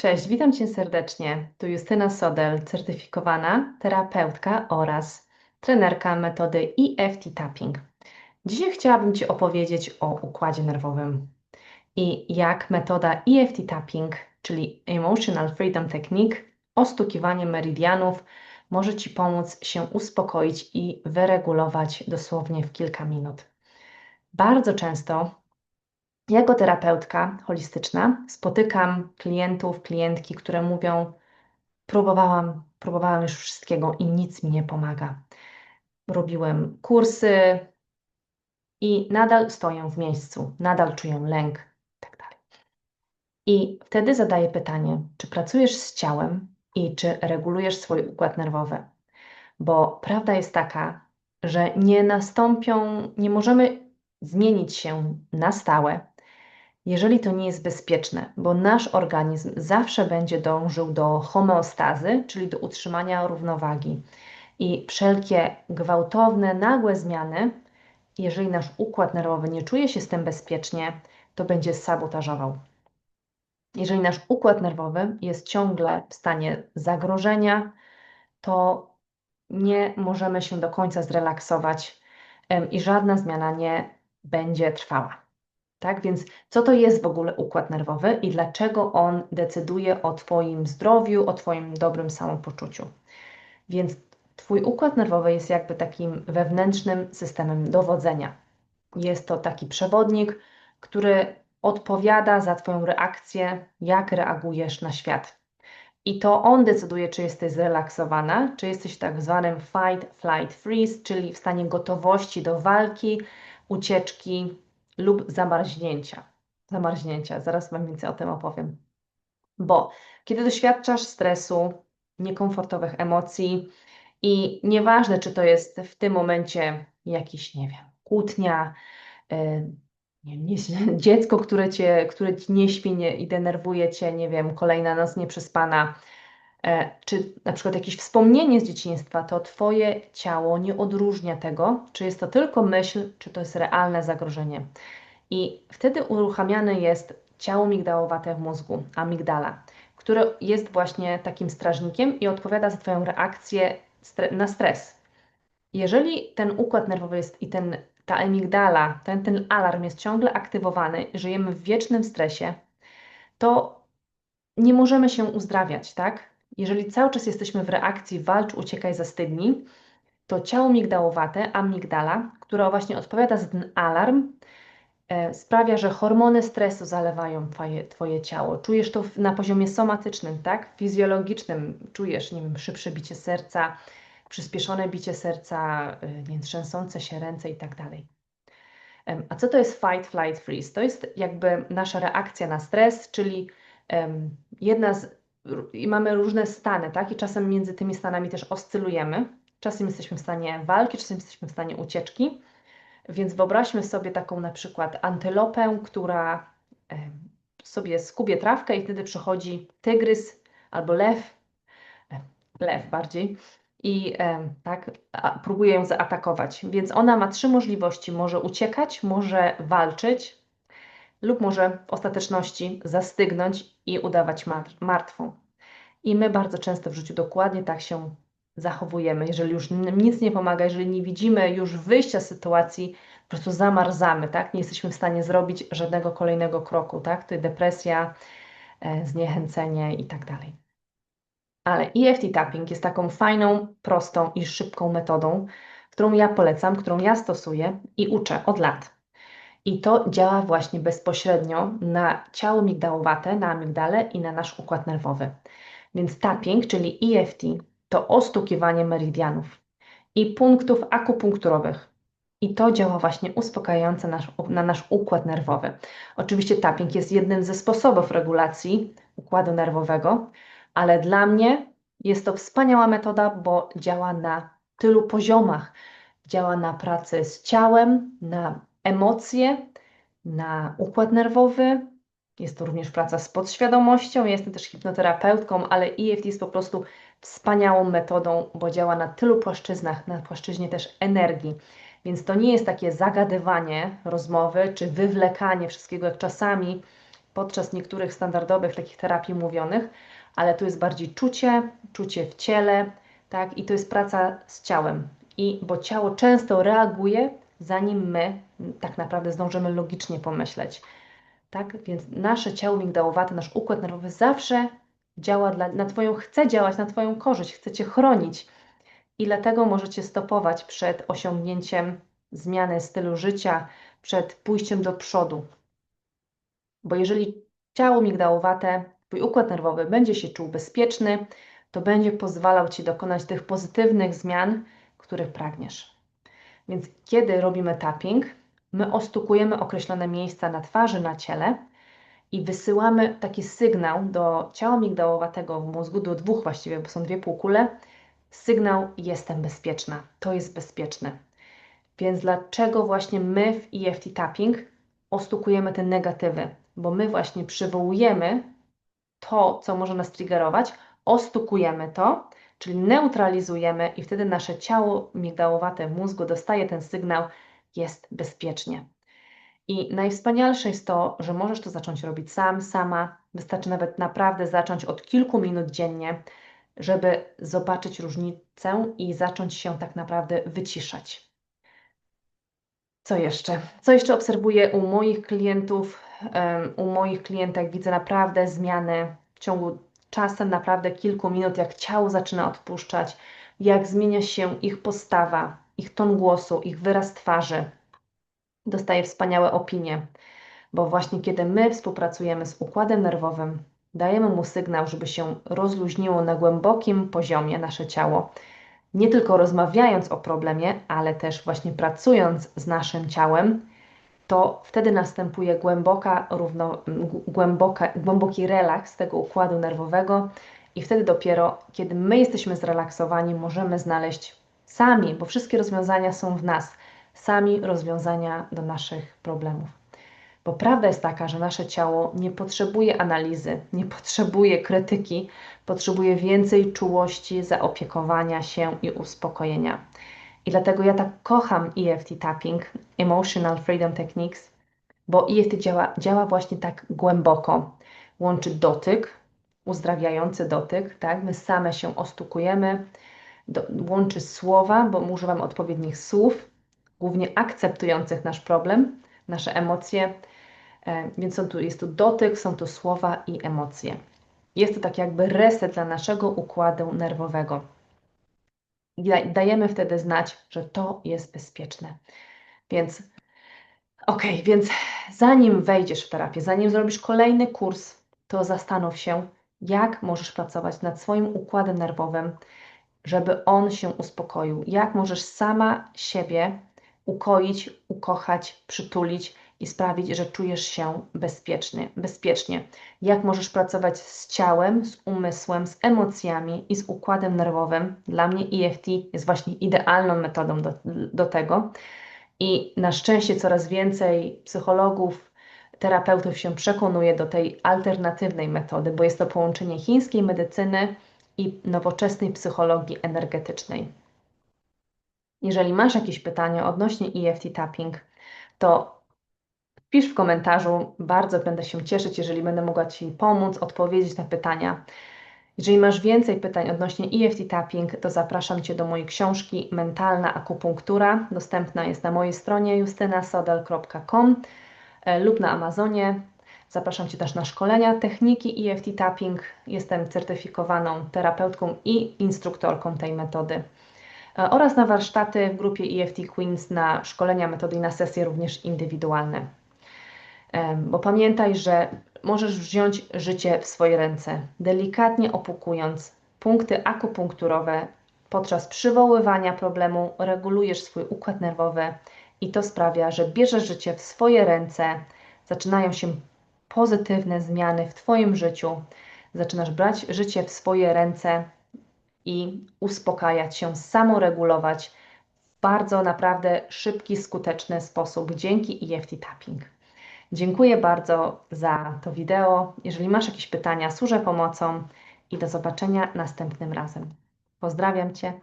Cześć, witam Cię serdecznie. Tu Justyna Sodel, certyfikowana terapeutka oraz trenerka metody EFT Tapping. Dzisiaj chciałabym Ci opowiedzieć o układzie nerwowym i jak metoda EFT Tapping, czyli Emotional Freedom Technique, ostukiwanie meridianów, może Ci pomóc się uspokoić i wyregulować dosłownie w kilka minut. Bardzo często jako terapeutka holistyczna spotykam klientów, klientki, które mówią: Próbowałam, próbowałam już wszystkiego i nic mi nie pomaga. Robiłem kursy i nadal stoję w miejscu, nadal czuję lęk itd. Tak I wtedy zadaję pytanie: czy pracujesz z ciałem i czy regulujesz swój układ nerwowy? Bo prawda jest taka, że nie nastąpią, nie możemy zmienić się na stałe, jeżeli to nie jest bezpieczne, bo nasz organizm zawsze będzie dążył do homeostazy, czyli do utrzymania równowagi. I wszelkie gwałtowne, nagłe zmiany, jeżeli nasz układ nerwowy nie czuje się z tym bezpiecznie, to będzie sabotażował. Jeżeli nasz układ nerwowy jest ciągle w stanie zagrożenia, to nie możemy się do końca zrelaksować i żadna zmiana nie będzie trwała. Tak więc, co to jest w ogóle układ nerwowy i dlaczego on decyduje o Twoim zdrowiu, o Twoim dobrym samopoczuciu? Więc Twój układ nerwowy jest jakby takim wewnętrznym systemem dowodzenia. Jest to taki przewodnik, który odpowiada za Twoją reakcję, jak reagujesz na świat. I to on decyduje, czy jesteś zrelaksowana, czy jesteś w tak zwanym fight, flight, freeze, czyli w stanie gotowości do walki, ucieczki, lub zamarznięcia. Zamarznięcia, zaraz Wam więcej o tym opowiem. Bo kiedy doświadczasz stresu, niekomfortowych emocji i nieważne, czy to jest w tym momencie jakiś, nie wiem, kłótnia, yy, nie, dziecko, które, cię, które ci nie śpi nie, i denerwuje cię, nie wiem, kolejna noc nieprzespana, czy na przykład jakieś wspomnienie z dzieciństwa, to Twoje ciało nie odróżnia tego, czy jest to tylko myśl, czy to jest realne zagrożenie. I wtedy uruchamiane jest ciało migdałowate w mózgu, amigdala, które jest właśnie takim strażnikiem i odpowiada za Twoją reakcję na stres. Jeżeli ten układ nerwowy jest i ten, ta amigdala, ten, ten alarm jest ciągle aktywowany, żyjemy w wiecznym stresie, to nie możemy się uzdrawiać, tak? Jeżeli cały czas jesteśmy w reakcji walcz, uciekaj, zastygni, to ciało migdałowate, amigdala, która właśnie odpowiada za ten alarm, E, sprawia, że hormony stresu zalewają twoje, twoje ciało. Czujesz to na poziomie somatycznym, tak? Fizjologicznym. Czujesz, nie wiem, szybsze bicie serca, przyspieszone bicie serca, e, nie trzęsące się ręce i tak dalej. A co to jest fight, flight, freeze? To jest jakby nasza reakcja na stres, czyli jedna z. I mamy różne stany, tak? I czasem między tymi stanami też oscylujemy. Czasem jesteśmy w stanie walki, czasem jesteśmy w stanie ucieczki. Więc wyobraźmy sobie taką na przykład antylopę, która sobie skubie trawkę i wtedy przychodzi tygrys albo lew, lew bardziej, i tak próbuje ją zaatakować. Więc ona ma trzy możliwości: może uciekać, może walczyć, lub może w ostateczności zastygnąć i udawać martwą. I my bardzo często w życiu dokładnie tak się zachowujemy. Jeżeli już nic nie pomaga, jeżeli nie widzimy już wyjścia z sytuacji, po prostu zamarzamy, tak? Nie jesteśmy w stanie zrobić żadnego kolejnego kroku, tak? To jest depresja, e, zniechęcenie i tak dalej. Ale EFT tapping jest taką fajną, prostą i szybką metodą, którą ja polecam, którą ja stosuję i uczę od lat. I to działa właśnie bezpośrednio na ciało migdałowate, na amigdale i na nasz układ nerwowy. Więc tapping, czyli EFT, to ostukiwanie meridianów i punktów akupunkturowych. I to działa właśnie uspokajająco nasz, na nasz układ nerwowy. Oczywiście tapping jest jednym ze sposobów regulacji układu nerwowego, ale dla mnie jest to wspaniała metoda, bo działa na tylu poziomach. Działa na pracę z ciałem, na emocje, na układ nerwowy. Jest to również praca z podświadomością. jestem też hipnoterapeutką, ale EFT jest po prostu wspaniałą metodą, bo działa na tylu płaszczyznach, na płaszczyźnie też energii. Więc to nie jest takie zagadywanie rozmowy czy wywlekanie wszystkiego, jak czasami podczas niektórych standardowych takich terapii mówionych, ale tu jest bardziej czucie, czucie w ciele, tak? I to jest praca z ciałem. I bo ciało często reaguje, zanim my tak naprawdę zdążymy logicznie pomyśleć. Tak? Więc nasze ciało migdałowate, nasz układ nerwowy zawsze działa dla, na twoją, chce działać na Twoją korzyść, chce Cię chronić. I dlatego możecie stopować przed osiągnięciem zmiany stylu życia, przed pójściem do przodu. Bo jeżeli ciało migdałowate, Twój układ nerwowy będzie się czuł bezpieczny, to będzie pozwalał Ci dokonać tych pozytywnych zmian, których pragniesz. Więc kiedy robimy tapping, my ostukujemy określone miejsca na twarzy, na ciele i wysyłamy taki sygnał do ciała migdałowatego w mózgu, do dwóch właściwie, bo są dwie półkule, sygnał jestem bezpieczna, to jest bezpieczne. Więc dlaczego właśnie my w EFT tapping ostukujemy te negatywy? Bo my właśnie przywołujemy to, co może nas triggerować, ostukujemy to, czyli neutralizujemy i wtedy nasze ciało migdałowate mózgu dostaje ten sygnał jest bezpiecznie. I najwspanialsze jest to, że możesz to zacząć robić sam, sama. Wystarczy nawet naprawdę zacząć od kilku minut dziennie, żeby zobaczyć różnicę i zacząć się tak naprawdę wyciszać. Co jeszcze? Co jeszcze obserwuję u moich klientów? U moich klientek widzę naprawdę zmiany w ciągu czasem naprawdę kilku minut, jak ciało zaczyna odpuszczać, jak zmienia się ich postawa, ich ton głosu, ich wyraz twarzy. Dostaję wspaniałe opinie, bo właśnie kiedy my współpracujemy z układem nerwowym, dajemy mu sygnał, żeby się rozluźniło na głębokim poziomie nasze ciało, nie tylko rozmawiając o problemie, ale też właśnie pracując z naszym ciałem, to wtedy następuje głęboka, równo, głęboka, głęboki relaks tego układu nerwowego i wtedy dopiero, kiedy my jesteśmy zrelaksowani, możemy znaleźć sami, bo wszystkie rozwiązania są w nas, sami rozwiązania do naszych problemów. Bo prawda jest taka, że nasze ciało nie potrzebuje analizy, nie potrzebuje krytyki, potrzebuje więcej czułości, zaopiekowania się i uspokojenia. I dlatego ja tak kocham EFT tapping, Emotional Freedom Techniques, bo EFT działa, działa właśnie tak głęboko. Łączy dotyk, uzdrawiający dotyk, tak? My same się ostukujemy, do, łączy słowa, bo używam odpowiednich słów, głównie akceptujących nasz problem, nasze emocje, e, więc są tu, jest tu dotyk, są tu słowa i emocje. Jest to tak jakby reset dla naszego układu nerwowego dajemy wtedy znać, że to jest bezpieczne. Więc ok, więc zanim wejdziesz w terapię, zanim zrobisz kolejny kurs, to zastanów się, jak możesz pracować nad swoim układem nerwowym, żeby on się uspokoił. Jak możesz sama siebie ukoić, ukochać, przytulić i sprawić, że czujesz się bezpiecznie, bezpiecznie. Jak możesz pracować z ciałem, z umysłem, z emocjami i z układem nerwowym. Dla mnie EFT jest właśnie idealną metodą do, do tego. I na szczęście coraz więcej psychologów, terapeutów się przekonuje do tej alternatywnej metody, bo jest to połączenie chińskiej medycyny i nowoczesnej psychologii energetycznej. Jeżeli masz jakieś pytania odnośnie EFT tapping, to Pisz w komentarzu, bardzo będę się cieszyć, jeżeli będę mogła Ci pomóc, odpowiedzieć na pytania. Jeżeli masz więcej pytań odnośnie EFT tapping, to zapraszam Cię do mojej książki Mentalna akupunktura. Dostępna jest na mojej stronie justynasodel.com e, lub na Amazonie. Zapraszam Cię też na szkolenia techniki EFT tapping. Jestem certyfikowaną terapeutką i instruktorką tej metody. E, oraz na warsztaty w grupie EFT Queens na szkolenia metody i na sesje również indywidualne. Bo pamiętaj, że możesz wziąć życie w swoje ręce, delikatnie opukując punkty akupunkturowe. Podczas przywoływania problemu regulujesz swój układ nerwowy i to sprawia, że bierzesz życie w swoje ręce, zaczynają się pozytywne zmiany w Twoim życiu, zaczynasz brać życie w swoje ręce i uspokajać się, samoregulować w bardzo naprawdę szybki, skuteczny sposób dzięki EFT Tapping. Dziękuję bardzo za to wideo. Jeżeli masz jakieś pytania, służę pomocą i do zobaczenia następnym razem. Pozdrawiam Cię.